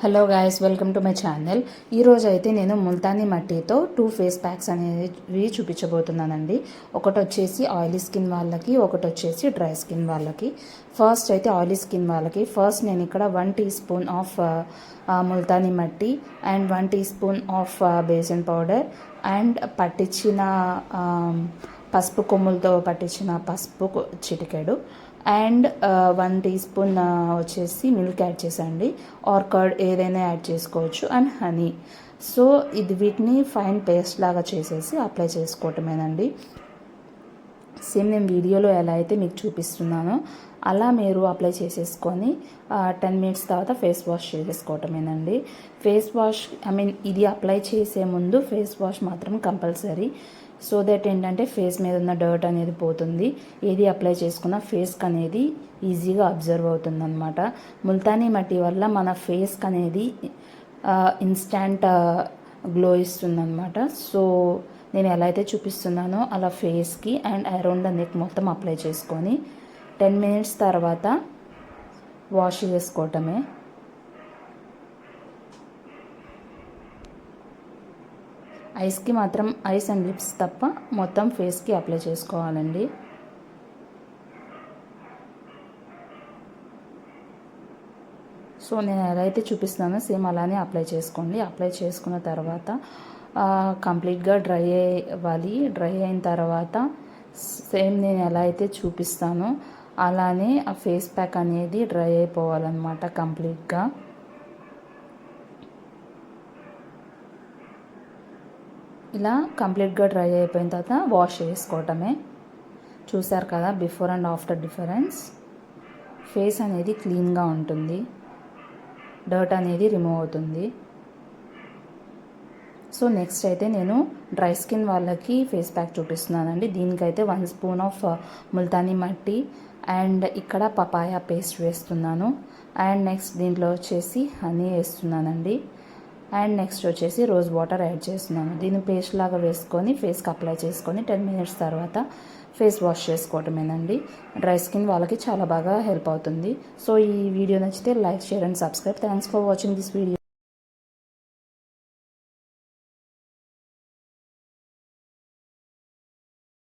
Hello guys welcome to my channel ఈరోజు అయితే నేను ముల్తానీ మట్టితో టూ ఫేస్ ప్యాక్స్ అనేవి చూపించబోతున్నానండి. ఒకటి వచ్చేసి ఆయిలీ స్కిన్ వాళ్ళకి ఒకటి వచ్చేసి డ్రై స్కిన్ వాళ్ళకి. ఫస్ట్ అయితే ఆయిలీ స్కిన్ వాళ్ళకి. ఫస్ట్ నేను ఇక్కడ one teaspoon of multani mitti and one teaspoon of besan powder and పట్టించిన పసుపు కొమ్ములతో పట్టించిన పసుపు చిటికెడు. అండ్ వన్ టీ స్పూన్ వచ్చేసి మిల్క్ యాడ్ చేసండి ఆర్ కర్డ్ ఏదైనా యాడ్ చేసుకోవచ్చు. And honey. సో ఇది వీటిని ఫైన్ పేస్ట్ లాగా చేసేసి అప్లై చేసుకోవటమేనండి. సేమ్ నేను వీడియోలో ఎలా అయితే మీకు చూపిస్తున్నానో అలా మీరు అప్లై చేసేసుకొని టెన్ మినిట్స్ తర్వాత ఫేస్ వాష్ చేసేసుకోవటమేనండి. ఫేస్ వాష్ ఐ మీన్ ఇది అప్లై చేసే ముందు ఫేస్ వాష్ మాత్రం కంపల్సరీ. సో దట్ ఏంటంటే ఫేస్ మీద ఉన్న డర్ట్ అనేది పోతుంది. ఏది అప్లై చేసుకున్న ఫేస్కి అనేది ఈజీగా అబ్జర్వ్ అవుతుంది అనమాట ముల్తానీ మట్టి వల్ల మన ఫేస్కి అనేది ఇన్స్టాంట్ గ్లో ఇస్తుందన్నమాట. సో నేను ఎలా అయితే చూపిస్తున్నానో అలా ఫేస్కి అండ్ అరౌండ్ ద నెక్ మొత్తం అప్లై చేసుకొని టెన్ మినిట్స్ తర్వాత వాష్ చేసుకోవటమే. ఐస్కి మాత్రం ఐస్ అండ్ లిప్స్ తప్ప మొత్తం ఫేస్కి అప్లై చేసుకోవాలండి. సో నేను ఎలా అయితే చూపిస్తున్నానో సేమ్ అలానే అప్లై చేసుకోండి. అప్లై చేసుకున్న తర్వాత కంప్లీట్గా డ్రై అవ్వాలి. డ్రై అయిన తర్వాత సేమ్ నేను ఎలా అయితే చూపిస్తానో అలానే ఆ ఫేస్ ప్యాక్ అనేది డ్రై అయిపోవాలన్నమాట కంప్లీట్గా. ఇలా కంప్లీట్గా డ్రై అయిపోయిన తర్వాత వాష్ చేసుకోవటమే. చూసారు కదా before and after difference. Face అనేది క్లీన్గా ఉంటుంది. డర్ట్ అనేది రిమూవ్ అవుతుంది. సో నెక్స్ట్ అయితే నేను డ్రై స్కిన్ వాళ్ళకి ఫేస్ ప్యాక్ చూపిస్తున్నానండి. దీనికైతే one spoon of multani mitti and ఇక్కడ పపాయ పేస్ట్ వేస్తున్నాను. అండ్ నెక్స్ట్ దీంట్లో వచ్చేసి హనీ వేస్తున్నానండి. అండ్ నెక్స్ట్ వచ్చేసి రోజ్ వాటర్ యాడ్ చేస్తున్నాను దీన్ని పేస్ట్ లాగా వేసుకొని ఫేస్కి అప్లై చేసుకొని టెన్ మినిట్స్ తర్వాత ఫేస్ వాష్ చేసుకోవటమేనండి. డ్రై స్కిన్ వాళ్ళకి చాలా బాగా హెల్ప్ అవుతుంది. సో ఈ వీడియో నచ్చితే like share and subscribe. Thanks for watching this video